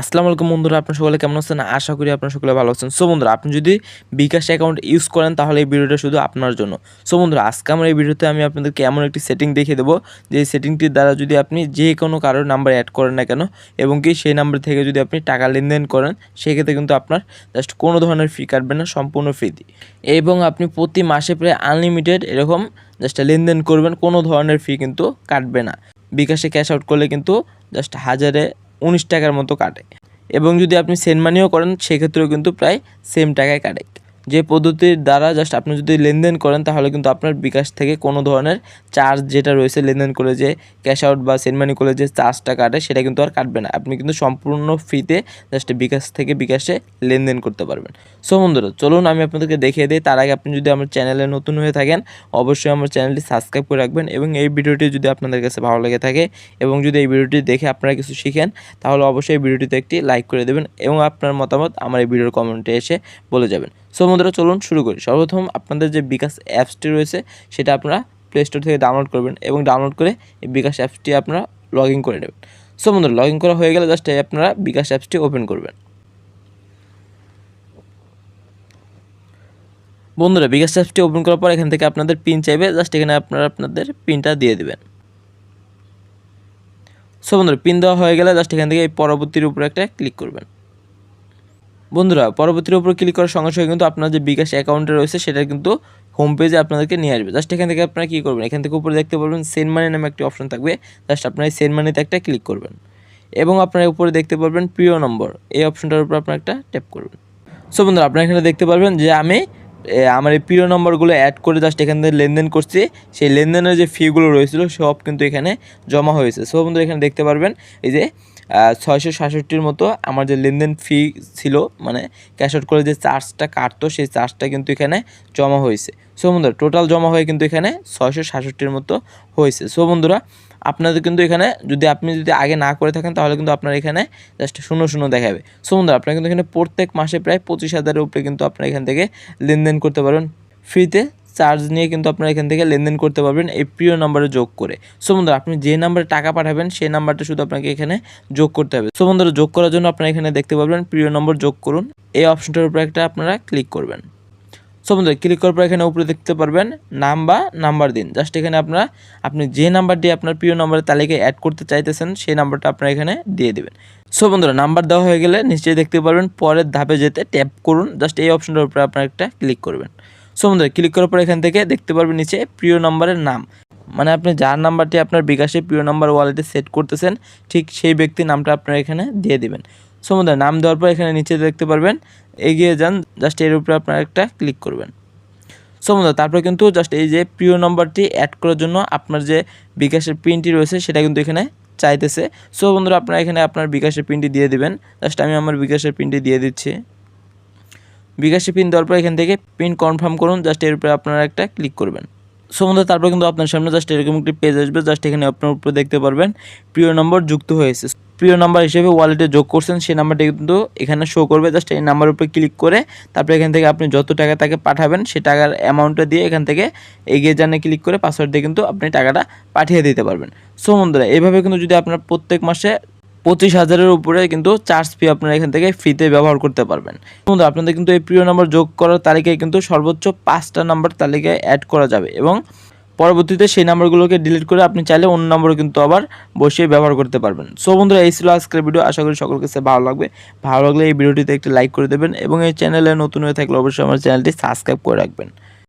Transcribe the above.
আসসালামু আলাইকুম বন্ধুরা, আপনার সকলে কেমন আছেন? আশা করি আপনার সকলে ভালো আছেন। সো বন্ধুরা, আপনি যদি বিকাশ অ্যাকাউন্ট ইউজ করেন, তাহলে এই ভিডিওটা শুধু আপনার জন্য। সো বন্ধুরা, আজকে আমার এই ভিডিওতে আমি আপনাদেরকে এমন একটি সেটিং দেখিয়ে দেবো, যে সেটিংটির দ্বারা যদি আপনি যে কোনো কারোর নাম্বার অ্যাড করেন না কেন, এবং কি সেই নাম্বার থেকে যদি আপনি টাকা লেনদেন করেন, সেক্ষেত্রে কিন্তু আপনার জাস্ট কোনো ধরনের ফি কাটবে না, সম্পূর্ণ ফ্রিতে এবং আপনি প্রতি মাসে প্রায় আনলিমিটেড এরকম জাস্ট লেনদেন করবেন, কোনো ধরনের ফি কিন্তু কাটবে না। বিকাশে ক্যাশ আউট করলে কিন্তু জাস্ট হাজারে উনিশ টাকার মতো কাটে। এবং যদি আপনি সেন্ড মানিও করেন, সেক্ষেত্রেও কিন্তু প্রায় সেম টাকায় কাটে। যে পদ্ধতির দ্বারা জাস্ট আপনি যদি লেনদেন করেন, তাহলে কিন্তু আপনার বিকাশ থেকে কোনো ধরনের চার্জ যেটা রয়েছে লেনদেন করে যে ক্যাশ আউট বা সেন্ড মানি করে যে চার্জটা কাটে, সেটা কিন্তু আর কাটবে না। আপনি কিন্তু সম্পূর্ণ ফ্রিতে জাস্ট বিকাশ থেকে বিকাশে লেনদেন করতে পারবেন। সো বন্ধুরা, চলুন আমি আপনাদেরকে দেখিয়ে দিই। তার আগে আপনি যদি আমার চ্যানেলে নতুন হয়ে থাকেন, অবশ্যই আমার চ্যানেলটি সাবস্ক্রাইব করে রাখবেন এবং এই ভিডিওটি যদি আপনাদের কাছে ভালো লেগে থাকে এবং যদি এই ভিডিওটি দেখে আপনারা কিছু শিখেন, তাহলে অবশ্যই এই ভিডিওটিতে একটি লাইক করে দেবেন এবং আপনার মতামত আমার এই ভিডিওর কমেন্টে এসে বলে যাবেন। সো বন্ধুরা চলুন শুরু করি। সর্বপ্রথম আপনাদের যে বিকাশ অ্যাপসটি রয়েছে, সেটা আপনারা প্লে স্টোর থেকে ডাউনলোড করবেন এবং ডাউনলোড করে এই বিকাশ অ্যাপসটি আপনারা লগ ইন করে নেবেন। সো বন্ধুরা লগ ইন করা হয়ে গেলে জাস্ট আপনারা বিকাশ অ্যাপসটি ওপেন করবেন। বন্ধুরা, বিকাশ অ্যাপসটি ওপেন করার পর এখান থেকে আপনাদের পিন চাইবে জাস্ট এখানে আপনারা আপনাদের পিনটা দিয়ে দেবেন। সো বন্ধুরা পিন দেওয়া হয়ে গেলে জাস্ট এখান থেকে এই পরবর্তীর উপরে একটা ক্লিক করবেন। বন্ধুরা পরবর্তীর উপর ক্লিক করার সঙ্গে সঙ্গে কিন্তু আপনার যে বিকাশ অ্যাকাউন্টে রয়েছে, সেটা কিন্তু হোম পেজে আপনাদেরকে নিয়ে আসবে। জাস্ট এখান থেকে আপনারা কী করবেন? এখান থেকে উপরে দেখতে পারবেন সেন্ড মানি নামে একটি অপশন থাকবে। জাস্ট আপনার সেন্ড মানিতে একটা ক্লিক করবেন। এবং আপনারা উপরে দেখতে পারবেন প্রিয় নম্বর এই অপশনটার উপর আপনার একটা ট্যাপ করবেন। সো বন্ধুরা, আপনারা এখানে দেখতে পারবেন যে আমি আমার এই প্রিয় নম্বরগুলো অ্যাড করে জাস্ট এখান থেকে লেনদেন করছি। সেই লেনদেনের যে ফিগুলো রয়েছিল, সব কিন্তু এখানে জমা হয়েছে। সো বন্ধুরা, এখানে দেখতে পারবেন, এই যে ছয়শো সাতষট্টির মতো আমার যে লেনদেন ফি ছিল মানে ক্যাশ আউট করে যে চার্জটা কাটতো, সেই চার্জটা কিন্তু এখানে জমা হয়েছে। সো বন্ধুরা টোটাল জমা হয়ে কিন্তু এখানে ছয়শো সাতষট্টির মতো হয়েছে। সো বন্ধুরা আপনাদের কিন্তু এখানে যদি আপনি যদি আগে না করে থাকেন, তাহলে কিন্তু আপনার এখানে জাস্ট শূন্য শূন্য দেখাবে। সো বন্ধুরা, আপনারা কিন্তু এখানে প্রত্যেক মাসে প্রায় পঁচিশ হাজারের উপরে কিন্তু আপনারা এখান থেকে লেনদেন করতে পারবেন। ফ্রিতে চার্জ নিয়ে কিন্তু আপনারা এখান থেকে লেনদেন করতে পারবেন এই প্রিয় নাম্বারে যোগ করে। সো বন্ধুরা, আপনি যে নাম্বারে টাকা পাঠাবেন, সেই নাম্বারটা শুধু আপনাকে এখানে যোগ করতে হবে। সো বন্ধুরা, যোগ করার জন্য আপনারা এখানে দেখতে পারবেন, প্রিয় নম্বর যোগ করুন। এই অপশনটার উপরে একটা আপনারা ক্লিক করবেন। সো বন্ধুরা ক্লিক করার পর এখানে উপরে দেখতে পারবেন নাম বা নাম্বার দিন। জাস্ট এখানে আপনারা, আপনি যে নাম্বারটি আপনার প্রিয় নাম্বারের তালিকায় অ্যাড করতে চাইতেছেন, সেই নাম্বারটা আপনারা এখানে দিয়ে দেবেন। সো বন্ধুরা, নাম্বার দেওয়া হয়ে গেলে নিশ্চয়ই দেখতে পারবেন পরের ধাপে যেতে ট্যাপ করুন। জাস্ট এই অপশনটার উপরে আপনারা একটা ক্লিক করবেন। সো বন্ধুরা ক্লিক করার পর এখান থেকে দেখতে পারবেন নিচে প্রিয় নাম্বারের নাম। মানে আপনি যার নাম্বারটি আপনার বিকাশে প্রিয় নাম্বার ওয়ালেটে সেট করতেছেন, ঠিক সেই ব্যক্তির নামটা আপনারা এখানে দিয়ে দিবেন। সো নাম দেওয়ার পর এখানে নিচে দেখতে পারবেন, এগিয়ে যান জাস্ট এর উপরে আপনারা একটা ক্লিক করবেন। সো বন্ধুরা তারপরে কিন্তু জাস্ট এই যে প্রিয় নম্বরটি অ্যাড করার জন্য আপনার যে বিকাশের পিনটি রয়েছে, সেটা কিন্তু এখানে চাইতেছে। সো বন্ধুরা, আপনারা এখানে আপনার বিকাশের পিনটি দিয়ে দিবেন। জাস্ট আমি আমার বিকাশের পিনটি দিয়ে দিচ্ছি। বিকাশের পিন দেওয়ার পর এখান থেকে পিন কনফার্ম করুন জাস্ট এর উপরে আপনারা একটা ক্লিক করবেন। সো বন্ধুরা তারপর কিন্তু আপনার সামনে জাস্ট এরকম একটি পেজ আসবে জাস্ট এখানে আপনার উপরে দেখতে পারবেন, প্রিয় নম্বর যুক্ত হয়েছে। প্রিয় নাম্বার হিসেবে ওয়ালেটে যোগ করছেন, সেই নাম্বারটি কিন্তু এখানে শো করবে। জাস্ট এই নাম্বার উপরে ক্লিক করে তারপরে এখান থেকে আপনি যত টাকা তাকে পাঠাবেন, সেই টাকার অ্যামাউন্টটা দিয়ে এখান থেকে এগিয়ে জানে ক্লিক করে পাসওয়ার্ড দিয়ে কিন্তু আপনি টাকাটা পাঠিয়ে দিতে পারবেন। সো বন্ধুরা, এইভাবে কিন্তু যদি আপনার প্রত্যেক মাসে পঁচিশ হাজারের উপরে কিন্তু চার্জ ফি আপনারা এখান থেকে ফ্রিতে ব্যবহার করতে পারবেন। বন্ধু আপনাদের কিন্তু এই প্রিয় নাম্বার যোগ করার তালিকায় কিন্তু সর্বোচ্চ পাঁচটা নাম্বার তালিকায় অ্যাড করা যাবে এবং পরবর্তীতে সেই নাম্বারগুলোকে ডিলিট করে আপনি চাইলে অন্য নম্বরও কিন্তু আবার বসিয়ে ব্যবহার করতে পারবেন। সো বন্ধুরা, এই ছিল আজকের ভিডিও আশা করি সকল কাছে ভালো লাগবে। ভালো লাগলে এই ভিডিওটিতে একটি লাইক করে দেবেন এবং এই চ্যানেলে নতুন হয়ে থাকলে অবশ্যই আমার চ্যানেলটি সাবস্ক্রাইব করে রাখবেন।